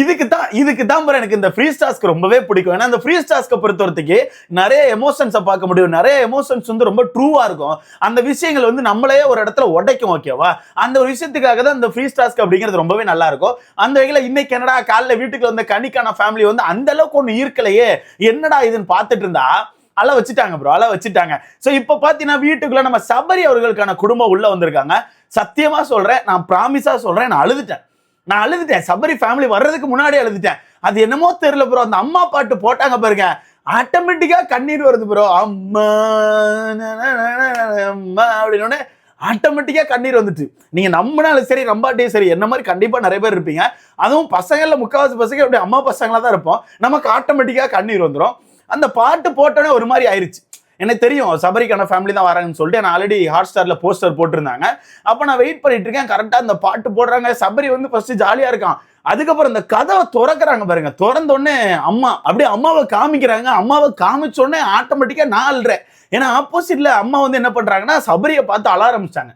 இதுக்கு தான் இதுக்கு தான் bro எனக்கு இந்த ஃப்ரீ ஸ்டாஸ்க்கு ரொம்பவே பிடிக்கும். ஏன்னா அந்த ஃப்ரீ ஸ்டாஸ்க்கை பொறுத்தவரத்துக்கு நிறைய எமோஷன்ஸை பார்க்க முடியும். நிறைய எமோஷன்ஸ் வந்து ரொம்ப ட்ரூவாக இருக்கும். அந்த விஷயங்கள் வந்து நம்மளே ஒரு இடத்துல உடைக்கும் ஓகேவா அந்த ஒரு விஷயத்துக்காக தான் இந்த ஃப்ரீ ஸ்டாஸ்க் அப்படிங்கிறது ரொம்பவே நல்லா இருக்கும். அந்த வகையில் இன்னைக்கு என்னடா காலைல வீட்டுக்கு வந்த கனிக்கான ஃபேமிலி வந்து அந்த அளவுக்கு ஒன்று ஈர்க்கலையே. என்னடா இதுன்னு பார்த்துட்டு இருந்தா அழ வச்சுட்டாங்க ப்ரோ அழ வச்சுட்டாங்க. ஸோ இப்போ பார்த்தீங்கன்னா வீட்டுக்குள்ள நம்ம சபரி அவர்களுக்கான குடும்பம் உள்ள வந்திருக்காங்க. சத்தியமா சொல்றேன் நான் ப்ராமிஸா சொல்றேன் நான் அழுதுட்டேன். நான் அழுதுட்டேன். சபரி ஃபேமிலி வர்றதுக்கு முன்னாடி அழுதுட்டேன். அது என்னமோ தெரியல ப்ரோ அந்த அம்மா பாட்டு போட்டாங்க பாருங்க. ஆட்டோமேட்டிக்கா கண்ணீர் வருது ப்ரோ அம்மா அம்மா அப்படின்னு ஆட்டோமேட்டிக்காக கண்ணீர் வந்துட்டு. நீங்கள் நம்பினாலும் சரி நம்பாட்டியும் சரி என்ன மாதிரி கண்டிப்பாக நிறைய பேர் இருப்பீங்க. அதுவும் பசங்களில் முக்கால்வாசி பசங்க அப்படி அம்மா பசங்களாக தான் இருப்போம். நமக்கு ஆட்டோமேட்டிக்காக கண்ணீர் வந்துடும் அந்த பாட்டு போட்டோன்னே ஒரு மாதிரி ஆயிடுச்சு எனக்கு தெரியும் சபரிக்கான ஃபேமிலி தான் வராங்கன்னு சொல்லிட்டு நான் ஆல்ரெடி ஹாட் ஸ்டாரில் போஸ்டர் போட்டிருந்தாங்க. அப்போ நான் வெயிட் பண்ணிட்டு இருக்கேன் கரெக்டாக அந்த பாட்டு போடுறாங்க. சபரி வந்து ஃபர்ஸ்ட் ஜாலியாக இருக்கான். அதுக்கப்புறம் இந்த கதவை திறக்கறாங்க பாருங்க. திறந்தோடனே அம்மா அப்படியே அம்மாவை காமிக்கிறாங்க. அம்மாவை காமிச்ச உடனே நான் அழுறேன். ஏன்னா ஆப்போசிட்ல அம்மா வந்து என்ன பண்ணுறாங்கன்னா சபரியை பார்த்து அழ ஆரம்பிச்சாங்க.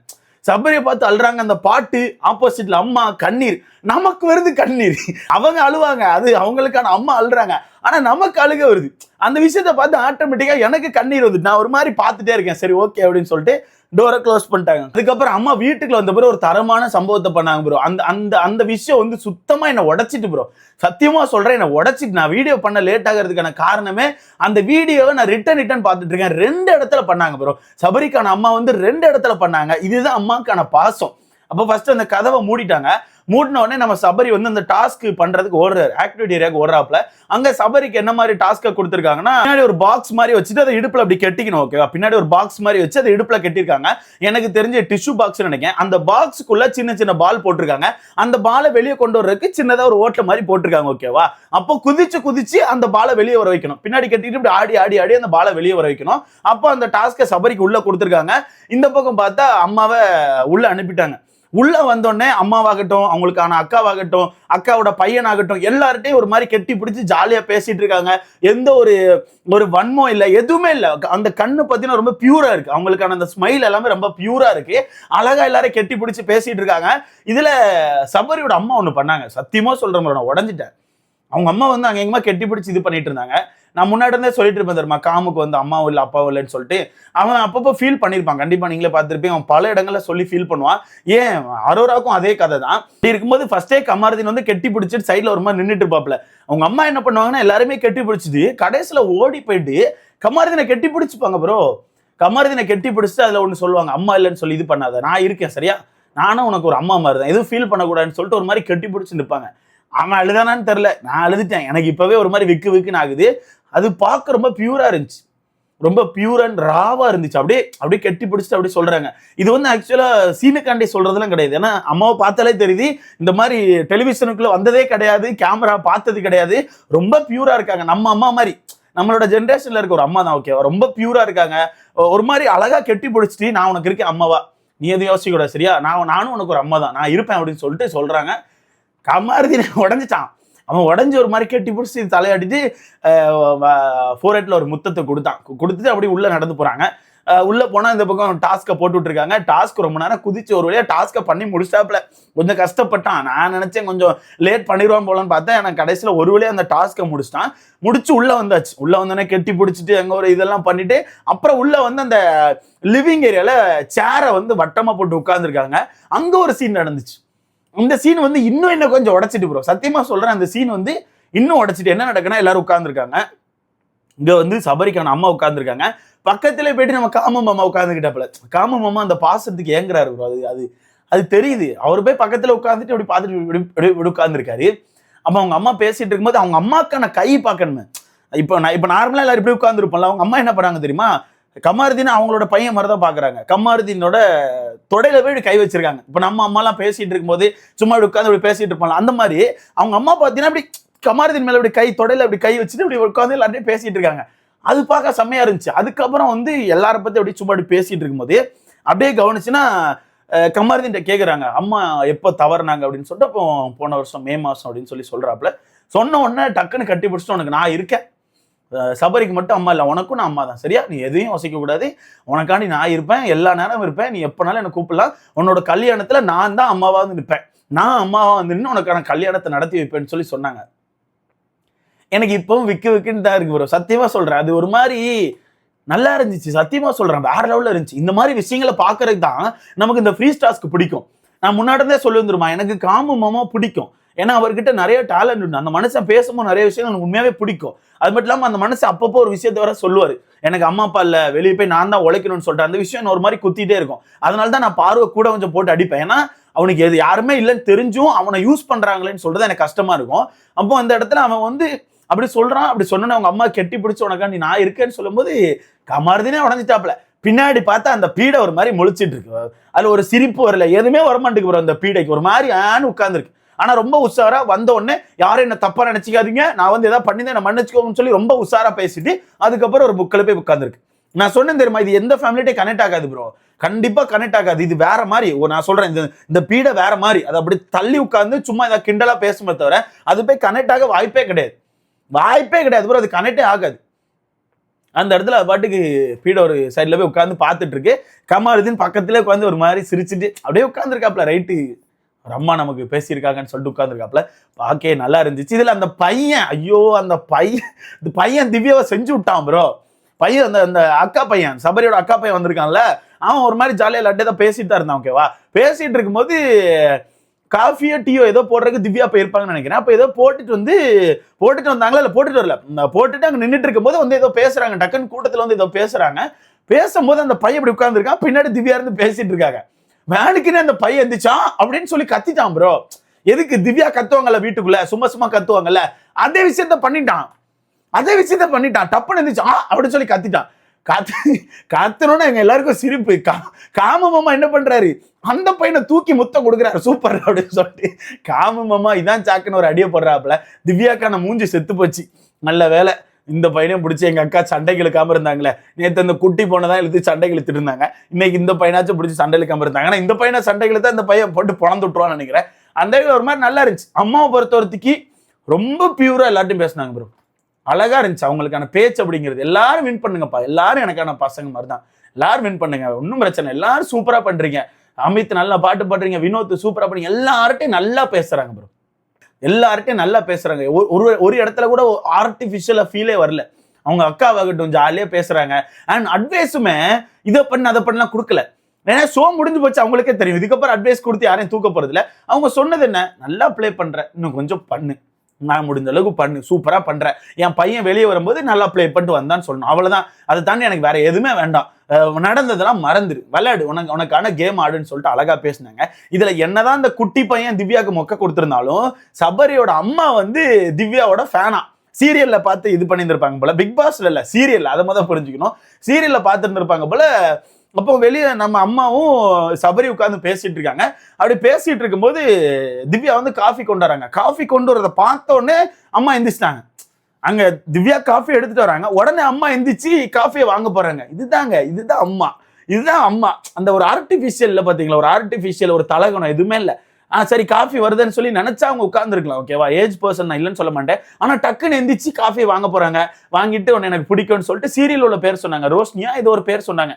சபரியை பார்த்து அழுறாங்க. அந்த பாட்டு ஆப்போசிட்ல அம்மா கண்ணீர். நமக்கு வருது கண்ணீர். அவங்க அழுவாங்க. அது அவங்களுக்கான அம்மா அழுறாங்க. ஆனா நமக்கு அழுக வருது. அந்த விஷயத்த பார்த்து ஆட்டோமேட்டிக்கா எனக்கு கண்ணீர் வருது. நான் ஒரு மாதிரி பார்த்துட்டே இருக்கேன். சரி ஓகே அப்படின்னு சொல்லிட்டு டோரை க்ளோஸ் பண்ணிட்டாங்க. அதுக்கப்புறம் அம்மா வீட்டுக்குள்ள வந்த பிறகு ஒரு தரமான சம்பவத்தை பண்ணாங்க ப்ரோ அந்த அந்த அந்த விஷயம் வந்து சுத்தமா என்னை உடைச்சிட்டு ப்ரோ சத்தியமா சொல்றேன் என்னை உடைச்சிட்டு நான் வீடியோ பண்ண லேட் ஆகிறதுக்கான காரணமே அந்த வீடியோவை நான் ரிட்டன் ரிட்டன் பார்த்துட்டு இருக்கேன். ரெண்டு இடத்துல பண்ணாங்க ப்ரோ சபரிக்கான அம்மா வந்து ரெண்டு இடத்துல பண்ணாங்க. இதுதான் அம்மாக்கான பாசம். அப்போ ஃபர்ஸ்ட் அந்த கதவை மூடிட்டாங்க. மூட்டின உடனே நம்ம சபரி வந்து அந்த டாஸ்க் பண்றதுக்கு ஓடுறாரு. ஆக்டிவிட்டி ஏரியாவுக்கு ஓடுறாப்புல. அங்க சபரிக்கு என்ன மாதிரி டாஸ்க்கை கொடுத்துருக்காங்கன்னா பின்னாடி ஒரு பாக்ஸ் மாதிரி வச்சுட்டு அதை இடுப்புல அப்படி கெட்டிக்கணும் ஓகேவா பின்னாடி ஒரு பாக்ஸ் மாதிரி வச்சு அதை இடுப்புல கெட்டிருக்காங்க. எனக்கு தெரிஞ்ச டிஷ்யூ பாக்ஸ் நினைக்கிறேன். அந்த பாக்ஸுக்குள்ள சின்ன சின்ன பால் போட்டிருக்காங்க. அந்த பாலை வெளியே கொண்டு வர்றதுக்கு சின்னதா ஒரு ஓட்டை மாதிரி போட்டிருக்காங்க ஓகேவா அப்போ குதிச்சு குதிச்சு அந்த பாலை வெளியே வர வைக்கணும். பின்னாடி கட்டிட்டு இப்படி ஆடி ஆடி ஆடி அந்த பாலை வெளியே வர வைக்கணும். அப்போ அந்த டாஸ்க்கை சபரிக்கு உள்ள கொடுத்துருக்காங்க. இந்த பக்கம் பார்த்தா அம்மாவை உள்ள அனுப்பிட்டாங்க. உள்ள வந்தோடனே அம்மாவாகட்டும் அவங்களுக்கான அக்காவாகட்டும் அக்காவோட பையனாகட்டும் எல்லார்ட்டையும் ஒரு மாதிரி கெட்டி பிடிச்சி ஜாலியா பேசிட்டு இருக்காங்க. எந்த ஒரு ஒரு வன்மம் இல்லை எதுவுமே இல்லை. அந்த கண்ணு பார்த்தீங்கன்னா ரொம்ப பியூரா இருக்கு. அவங்களுக்கான அந்த ஸ்மைல் எல்லாமே ரொம்ப பியூரா இருக்கு. அழகா எல்லாரும் கெட்டி பிடிச்சி பேசிட்டு இருக்காங்க. இதுல சபரியோட அம்மா ஒன்று பண்ணாங்க. சத்தியமா சொல்ற மாதிரி நான் உடஞ்சிட்டேன். அவங்க அம்மா வந்து அங்கேயுமா கெட்டி பிடிச்சி இது பண்ணிட்டு இருந்தாங்க. நான் முன்னாடி இருந்தே சொல்லிட்டு இருப்பேன் தெரியுமா? காமுக்கு வந்து அம்மாவும் இல்லை அப்பாவும் இல்லைன்னு சொல்லிட்டு. அவன் அப்பப்போ ஃபீல் பண்ணியிருப்பான் கண்டிப்பாக நீங்களே பார்த்துருப்பீங்க. அவன் பல இடங்களில் சொல்லி ஃபீல் பண்ணுவான். ஏன்? அரோராக்கும் அதே கதை தான். இப்படி இருக்கும்போது ஃபர்ஸ்டே கமாரதின் வந்து கெட்டி பிடிச்சிட்டு சைடில் ஒரு மாதிரி நின்றுட்டு இருப்பாப்ல அவங்க அம்மா என்ன பண்ணுவாங்கன்னா எல்லாருமே கெட்டி பிடிச்சிட்டு கடைசியில் ஓடி போயிட்டு கமாரதினை கெட்டி பிடிச்சிப்பாங்க ப்ரோ கமாரதினை கெட்டி பிடிச்சிட்டு அதில் ஒன்று சொல்லுவாங்க. அம்மா இல்லைன்னு சொல்லி இது பண்ணாத. நான் இருக்கேன் சரியா? நானும் உனக்கு ஒரு அம்மா மாதிரி தான் எதுவும் ஃபீல் பண்ணக்கூடாதுன்னு சொல்லிட்டு ஒரு மாதிரி கெட்டி பிடிச்சி நிற்பாங்க அவன் அழுதானான்னு தெரில நான் அழுதுட்டேன். எனக்கு இப்போவே ஒரு மாதிரி விக்கு விக்குன்னு ஆகுது. அது பார்க்க ரொம்ப பியூராக இருந்துச்சு. ரொம்ப பியூர் அண்ட் ராவாக இருந்துச்சு. அப்படியே அப்படியே கெட்டி பிடிச்சிட்டு அப்படியே சொல்கிறாங்க இது வந்து ஆக்சுவலாக சீனுக்காண்டி சொல்கிறதுலாம் கிடையாது. ஏன்னா அம்மாவை பார்த்தாலே தெரியுது இந்த மாதிரி டெலிவிஷனுக்குள்ளே வந்ததே கிடையாது கேமரா பார்த்தது கிடையாது. ரொம்ப பியூராக இருக்காங்க. நம்ம அம்மா மாதிரி. நம்மளோட ஜென்ரேஷனில் இருக்க ஒரு அம்மா தான் ஓகேவா ரொம்ப பியூராக இருக்காங்க. ஒரு மாதிரி அழகாக கெட்டி பிடிச்சிட்டு நான் உனக்கு இருக்கேன் அம்மாவா. நீ எதுவும் யோசிக்கூடாது சரியா? நான் நானும் உனக்கு ஒரு அம்மா தான். நான் இருப்பேன் அப்படின்னு சொல்லிட்டு சொல்கிறாங்க கமாருதி உடஞ்சிட்டான். அவன் உடஞ்சி ஒரு மாதிரி கெட்டி பிடிச்சி தலையாடிட்டு ஃபோர் ஹெட்ல ஒரு முத்தத்தை கொடுத்தான். கொடுத்துட்டு அப்படியே உள்ள நடந்து போறாங்க. உள்ளே போனால் இந்த பக்கம் டாஸ்க்கை போட்டு விட்டுருக்காங்க. டாஸ்க் ரொம்ப நேரம் குதிச்சு ஒரு வழியாக டாஸ்க்கை பண்ணி முடிச்சாப்ல கொஞ்சம் கஷ்டப்பட்டான். நான் நினச்சேன் கொஞ்சம் லேட் பண்ணிடுவான் போலன்னு பார்த்தேன். எனக்கு கடைசியில் ஒரு வழியாக அந்த டாஸ்க்கை முடிச்சிட்டான். முடிச்சு உள்ளே வந்தாச்சு. உள்ளே வந்தோடனே கெட்டி பிடிச்சிட்டு அங்க ஒரு இதெல்லாம் பண்ணிட்டு அப்புறம் உள்ளே வந்து அந்த லிவிங் ஏரியாவில் சேரை வந்து வட்டமாக போட்டு உட்காந்துருக்காங்க அங்கே ஒரு சீன் நடந்துச்சு. இந்த சீன் வந்து இன்னும் என்ன கொஞ்சம் உடைச்சிட்டு ப்ரோ சத்தியமா சொல்றேன் அந்த சீன் வந்து இன்னும் உடைச்சிட்டு என்ன நடக்குன்னா எல்லாரும் உட்கார்ந்துருக்காங்க. இங்க வந்து சபரிக்கான அம்மா உட்கார்ந்துருக்காங்க. பக்கத்துல போயிட்டு நம்ம காம மாமா உட்காந்துக்கிட்டாப்புல காம மாமா அந்த பாசத்துக்கு ஏங்குறாரு ப்ரோ அது அது அது தெரியுது. அவர் போய் பக்கத்துல உட்காந்துட்டு இப்படி பார்த்துட்டு இப்படி இப்படி இப்படி உட்கார்ந்துருக்காரு. அப்ப அவங்க அம்மா பேசிட்டு இருக்கும்போது அவங்க அம்மாக்கான கை பார்க்கணுமே. இப்போ நான் இப்போ நார்மலாக எல்லாரும் இப்படி உட்காந்துருப்போம்ல அவங்க அம்மா என்ன பண்ணாங்க தெரியுமா? கமாருதீன் அவங்களோட பையன் மாதிரி தான் பார்க்குறாங்க கமாருதீனோட தொடையில போய் கை வச்சிருக்காங்க. இப்போ நம்ம அம்மாலாம் பேசிட்டு இருக்கும்போது சும்மா இப்படி உட்காந்து இப்படி பேசிட்டு இருப்பாங்க. அந்த மாதிரி அவங்க அம்மா பார்த்தீங்கன்னா இப்படி கமாருதீன் மேலே இப்படி கை தொடையில இப்படி கை வச்சுட்டு இப்படி உட்காந்து எல்லார்ட்டையும் பேசிட்டு இருக்காங்க. அது பார்க்க செம்மையா இருந்துச்சு. அதுக்கப்புறம் வந்து எல்லாரை பற்றி அப்படியே சும்மா அப்படி பேசிட்டு இருக்கும்போது அப்படியே கவனிச்சுன்னா அஹ், கேட்குறாங்க அம்மா எப்போ தவறுனாங்க? அப்படின்னு சொல்லிட்டு அப்போ போன வருஷம் மே மாதம் அப்படின்னு சொல்லி சொல்கிறாப்புல சொன்ன உடனே டக்குன்னு கட்டி பிடிச்சிட்டு உனக்கு நான் இருக்கேன். சபரிக்கு மட்டும் அம்மா இல்லை உனக்கும் நான் அம்மா தான் சரியா? நீ எதையும் வசிக்கக்கூடாது உனக்காண்டி நான் இருப்பேன் எல்லா நேரமும் இருப்பேன். நீ எப்போனாலும் என்னை கூப்பிடலாம். உன்னோட கல்யாணத்தில் நான் தான் அம்மாவாக வந்து நிற்பேன். நான் அம்மாவாக வந்து உனக்கான கல்யாணத்தை நடத்தி வைப்பேன்னு சொல்லி சொன்னாங்க. எனக்கு இப்பவும் விக்கு விக்குன்னு தான் இருக்கு ப்ரோ சத்தியமாக சொல்கிறேன் அது ஒரு மாதிரி நல்லா இருந்துச்சு. சத்தியமாக சொல்கிறேன் வேற லெவலில் இருந்துச்சு. இந்த மாதிரி விஷயங்களை பார்க்குறதுக்கு தான் நமக்கு இந்த ஃப்ரீ ஸ்டாஸ்க்கு பிடிக்கும். நான் முன்னாடி இருந்தே சொல்லி வந்துருமா எனக்கு காமு மாமா பிடிக்கும். ஏன்னா அவர்கிட்ட நிறைய டேலண்ட் உண்டு. அந்த மனுஷன் பேசும்போது நிறைய விஷயம் எனக்கு உண்மையாவே பிடிக்கும். அது மட்டும் இல்லாமல் அந்த மனுஷன் அப்பப்போ ஒரு விஷயத்த வர சொல்லுவார். எனக்கு அம்மா அப்பா இல்லை வெளியே போய் நான் தான் உழைக்கணும்னு சொல்லிட்டு அந்த விஷயம் ஒரு மாதிரி குத்திட்டே இருக்கும். அதனால தான் நான் பார்வை கூட கொஞ்சம் போட்டு அடிப்பேன். ஏன்னா அவனுக்கு எது யாருமே இல்லைன்னு தெரிஞ்சும் அவனை யூஸ் பண்ணுறாங்களேன்னு சொல்கிறது எனக்கு கஷ்டமா இருக்கும். அப்போ அந்த இடத்துல அவன் வந்து அப்படி சொல்கிறான் அப்படி சொன்ன அவங்க அம்மா கெட்டி பிடிச்ச உனக்கா நீ நான் இருக்கேன்னு சொல்லும்போது கமாருதினே உடஞ்சிட்டாப்ல. பின்னாடி பார்த்தா அந்த பீடை ஒரு மாதிரி முழிச்சிட்டு இருக்கு. அதில் ஒரு சிரிப்பு வரல. எதுவுமே வரமாட்டேங்குது அந்த பீடைக்கு. ஒரு மாதிரி ஆன்னு உட்காந்துருக்கு ஆனா ரொம்ப உஷாரா வந்த உடனே யாரும் என்ன தப்பா நினைச்சிக்காதீங்க. நான் வந்து எதாவது பண்ணி நான் மன்னிச்சுக்கோங்கன்னு சொல்லி ரொம்ப உஷாரா பேசிட்டு அதுக்கப்புறம் ஒரு புக்கில் போய் உட்காந்துருக்கு நான் சொன்னேன் தெரியுமா இது எந்த ஃபேமிலிட்டே கனெக்ட் ஆகாது ப்ரோ கண்டிப்பா கனெக்ட் ஆகாது. இது வேற மாதிரி. ஓ, நான் சொல்றேன் இந்த இந்த பீடை வேற மாதிரி. அதை அப்படி தள்ளி உட்காந்து சும்மா ஏதாவது கிண்டலா பேசுமே தவிர அது போய் கனெக்ட் ஆக வாய்ப்பே கிடையாது. வாய்ப்பே கிடையாது ப்ரோ அது கனெக்டே ஆகாது. அந்த இடத்துல அது பாட்டுக்கு பீட ஒரு சைடில் போய் உட்காந்து பார்த்துட்டு இருக்கு. கமாருதீன் பக்கத்துல உட்காந்து ஒரு மாதிரி சிரிச்சுட்டு அப்படியே உட்காந்துருக்காப்ல ரைட்டு ஒரு அம்மா நமக்கு பேசியிருக்காங்கன்னு சொல்லிட்டு உட்காந்துருக்காப்ல பார்க்கே நல்லா இருந்துச்சு. இதில் அந்த பையன் ஐயோ அந்த பையன் இந்த பையன் திவ்யாவை செஞ்சு விட்டான் ப்ரோ பையன் அந்த அந்த அக்கா பையன் சபரியோட அக்கா பையன் வந்திருக்கான்ல. அவன் ஒரு மாதிரி ஜாலியாக லட்டே தான் பேசிட்டு தான் இருந்தான் ஓகேவா பேசிட்டு இருக்கும்போது காஃபியோ டீயோ ஏதோ போடுறதுக்கு திவ்யா போயிருப்பாங்கன்னு நினைக்கிறேன். அப்போ ஏதோ போட்டுட்டு வந்து போட்டுட்டு வந்தாங்களா இல்லை போட்டுட்டு வரல? போட்டுட்டு அங்கே நின்றுட்டு இருக்கும்போது வந்து ஏதோ பேசுறாங்க டக்குன்னு கூட்டத்தில் வந்து ஏதோ பேசுறாங்க. பேசும்போது அந்த பையன் இப்படி உட்காந்துருக்கான் பின்னாடி திவ்யா இருந்து பேசிட்டு இருக்காங்க. வேனுக்குன்னு அந்த பையன் எந்திரிச்சான் அப்படின்னு சொல்லி கத்திட்டான் ப்ரோ எதுக்கு திவ்யா கத்துவாங்கல்ல வீட்டுக்குள்ள? சும்மா சும்மா கத்துவாங்கல்ல? அதே விஷயத்த பண்ணிட்டான். அதே விஷயத்த பண்ணிட்டான். டப்புன்னு எந்திரிச்சான் ஆ அப்படின்னு சொல்லி கத்திட்டான். கத்து கத்தணும்னு எங்க எல்லாருக்கும் சிரிப்பு. கா காம மாமா என்ன பண்றாரு? அந்த பையனை தூக்கி முத்தம் கொடுக்குறாரு. சூப்பர் அப்படின்னு சொல்லிட்டு. காம மாமா இதான் சாக்குன்னு ஒரு அடியை போடுறாப்புல. திவ்யாக்கான மூஞ்சி செத்து போச்சு நல்ல வேலை. இந்த பையனையும் பிடிச்சி எங்க அக்கா சண்டைக்கு இழுக்காமல் இருந்தாங்களே. நேற்று அந்த குட்டி போனதான் இழுத்து சண்டைக்கு இழுத்துட்டு இருந்தாங்க. இன்னைக்கு இந்த பையனாச்சும் பிடிச்சி சண்டை இழுக்காமல் இருந்தாங்க. ஆனால் இந்த பையனை சண்டை இழுத்தா இந்த பையன் போட்டு பிறந்து விட்டுருவான்னு நினைக்கிறேன். அந்த ஒரு மாதிரி நல்லா இருந்துச்சு. அம்மாவை பொறுத்த ஒருத்திக்கு ரொம்ப பியூராக எல்லார்ட்டையும் பேசினாங்க ப்ரோ அழகா இருந்துச்சு. அவங்களுக்கான பேச்சு அப்படிங்கிறது. எல்லாரும் வின் பண்ணுங்கப்பா. எல்லாரும் எனக்கான பசங்க மாதிரி தான் எல்லாரும் வின் பண்ணுங்க. ஒன்றும் பிரச்சனை எல்லாரும் சூப்பராக பண்ணுறீங்க அமித் நல்லா பாட்டு பாடுறீங்க. வினோத் சூப்பராக பண்ணுறீங்க எல்லார்ட்டையும் நல்லா பேசுகிறாங்க ப்ரோ எல்லார்ட்டையும் நல்லா பேசுகிறாங்க ஒரு- ஒரு ஒரு இடத்துல கூட ஆர்டிஃபிஷியலாக ஃபீலே வரல. அவங்க அக்காவாகட்டும் ஜாலியாக பேசுகிறாங்க அண்ட் அட்வைஸுமே இதை பண்ண அதை பண்ணலாம் கொடுக்கல. ஏன்னா ஷோ முடிஞ்சு போச்சு அவங்களுக்கே தெரியும். இதுக்கப்புறம் அட்வைஸ் கொடுத்து யாரையும் தூக்க போறது அவங்க சொன்னது என்ன? நல்லா ப்ளே பண்ணுறேன் இன்னும் கொஞ்சம் பண்ணு. நான் முடிஞ்ச அளவுக்கு பண்ணு. சூப்பராக பண்ணுறேன் என் பையன் வெளியே வரும்போது நல்லா ப்ளே பண்ணிட்டு வந்தான்னு சொல்லணும். அவ்வளோதான் அதை தாண்டி எனக்கு வேற எதுவுமே வேண்டாம். நடந்ததெல்லாம் மறந்துரு. விளையாடு. உனக்கு உனக்கான கேம் ஆடுன்னு சொல்லிட்டு அழகா பேசினாங்க. இதுல என்னதான் இந்த குட்டி பையன் திவ்யாக்கு மொக்க கொடுத்துருந்தாலும் சபரியோட அம்மா வந்து திவ்யாவோட ஃபேனா சீரியல்ல பார்த்து இது பண்ணியிருந்திருப்பாங்க போல. பிக் பாஸ்ல இல்ல சீரியல் அதை முதல் புரிஞ்சுக்கணும். சீரியல்ல பார்த்துருந்துருப்பாங்க போல அப்போ வெளியே நம்ம அம்மாவும் சபரி உட்காந்து பேசிட்டு இருக்காங்க. அப்படி பேசிட்டு இருக்கும்போது திவ்யா வந்து காஃபி கொண்டு வராங்க. காஃபி கொண்டு வரதை பார்த்த உடனே அம்மா எந்திரிச்சிட்டாங்க. அங்க திவ்யா காஃபி எடுத்துட்டு வராங்க. உடனே அம்மா எந்திரிச்சு காஃபியை வாங்க போறாங்க. இதுதாங்க இதுதான் அம்மா. இதுதான் அம்மா. அந்த ஒரு ஆர்டிஃபிஷியல்ல பாத்தீங்களா? ஒரு ஆர்டிஃபிஷியல் ஒரு தலகணம் எதுவுமே இல்லை. ஆ சரி காஃபி வருதுன்னு சொல்லி நினைச்சா அவங்க உட்காந்துருக்கலாம் ஓகேவா ஏஜ் பர்சன் நான் இல்லைன்னு சொல்ல மாட்டேன். ஆனா டக்குன்னு எந்திரிச்சு காஃபி வாங்க போறாங்க. வாங்கிட்டு உன்னை எனக்கு பிடிக்கும்னு சொல்லிட்டு சீரியல் உள்ள பேர் சொன்னாங்க. ரோஷ்னியா ஏதோ ஒரு பேர் சொன்னாங்க.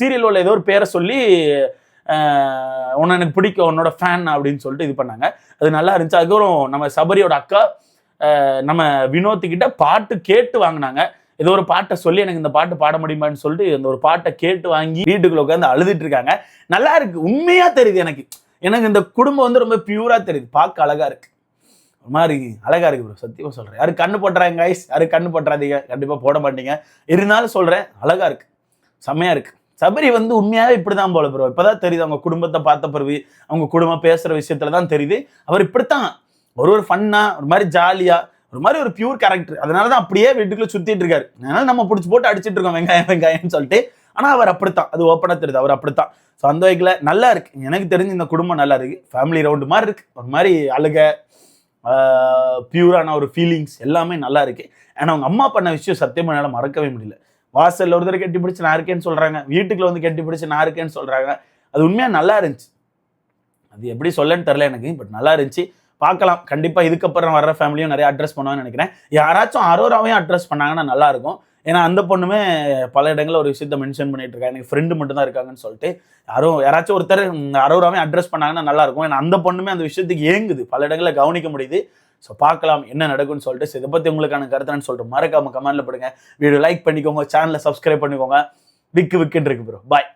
சீரியல் உள்ள ஏதோ ஒரு பேரை சொல்லி உன்னை எனக்கு பிடிக்கும் உன்னோட ஃபேன் அப்படின்னு சொல்லிட்டு இது பண்ணாங்க. அது நல்லா இருந்துச்சு. அதுக்கப்புறம் நம்ம சபரியோட அக்கா நம்ம வினோத்துக்கிட்ட பாட்டு கேட்டு வாங்கினாங்க. ஏதோ ஒரு பாட்டை சொல்லி எனக்கு இந்த பாட்டு பாட முடியுமான்னு சொல்லிட்டு இந்த ஒரு பாட்டை கேட்டு வாங்கி வீட்டுக்குள்ள உட்காந்து அழுதுட்டு இருக்காங்க. நல்லா இருக்கு. உண்மையா தெரியுது எனக்கு. எனக்கு இந்த குடும்பம் வந்து ரொம்ப பியூரா தெரியுது. பார்க்க அழகா இருக்கு. ஒரு மாதிரி அழகா இருக்கு ப்ரோ சத்தியமா சொல்றேன். யாரு கண்ணு போட்டுறாங்க ஐஸ் யாரு கண்ணு போட்டுறாதீங்க. கண்டிப்பா போட மாட்டீங்க. இருந்தாலும் சொல்றேன் அழகா இருக்கு. செம்மையா இருக்கு. சபரி வந்து உண்மையாவே இப்படிதான் போல ப்ரோ இப்பதான் தெரியுது அவங்க குடும்பத்தை பார்த்த பிறகு அவங்க குடும்பம் பேசுற விஷயத்துல தான் தெரியுது. அவர் இப்படித்தான் ஒரு ஒரு ஃபன்னா ஒரு மாதிரி ஜாலியா ஒரு மாதிரி ஒரு பியூர் கேரக்டர் அதனால தான் அப்படியே வீட்டுக்குள்ள சுத்திட்டு இருக்காரு. அதனால நம்ம பிடிச்சி போட்டு அடிச்சிட்டு இருக்கோம் வெங்காயம் வெங்காயம்னு சொல்லிட்டு. ஆனா அவர் அப்படித்தான். அது ஓப்பனா தெரியுது. அவர் அப்படித்தான். ஸோ அந்த வகையில் நல்லா இருக்கு. எனக்கு தெரிஞ்சு இந்த குடும்பம் நல்லா இருக்கு. ஃபேமிலி ரவுண்டு மாதிரி இருக்கு. ஒரு மாதிரி அழுக பியூரான ஒரு ஃபீலிங்ஸ் எல்லாமே நல்லா இருக்கு. ஏன்னா அவங்க அம்மா பண்ண விஷயம் சத்தியமாக என்னால் மறக்கவே முடியல. வாசல்ல ஒரு கட்டி பிடிச்சி நான் இருக்கேன்னு சொல்றாங்க. வீட்டுக்குள்ள வந்து கட்டி பிடிச்சி நான் இருக்கேன்னு சொல்றாங்க. அது உண்மையா நல்லா இருந்துச்சு. அது எப்படி சொல்லன்னு தெரில எனக்கு பட் நல்லா இருந்துச்சு. பார்க்கலாம். கண்டிப்பாக இதுக்கப்புறம் வர்ற ஃபேமிலியும் நிறைய அட்ரஸ் பண்ணுவான்னு நினைக்கிறேன். யாராச்சும் அரோராவையும் அட்ரஸ் பண்ணாங்கன்னா நல்லாயிருக்கும் ஏன்னா அந்த பொண்ணுமே பல இடங்களில் ஒரு விஷயத்த மென்ஷன் பண்ணிட்டு இருக்கா. எனக்கு ஃப்ரெண்டு மட்டும் தான் இருக்காங்கன்னு சொல்லிட்டு யாரும் யாராச்சும் ஒருத்தர் ம், அரோராவே அட்ரஸ் பண்ணாங்கன்னா நல்லா இருக்கும். ஏன்னா அந்த பொண்ணுமே அந்த விஷயத்துக்கு ஏங்குது. பல இடங்களில் கவனிக்க முடியுது. ஸோ பார்க்கலாம் என்ன நடக்கும்னு சொல்லிட்டு. இதை பற்றி உங்களுக்கான கருத்துன்னு சொல்லிட்டு மறக்காம கமெண்ட்ல போடுங்க. வீடியோ லைக் பண்ணிக்கோங்க. சேனலை சப்ஸ்கிரைப் பண்ணிக்கோங்க. விக்கு விக்குன்னு இருக்கு ப்ரோ பாய்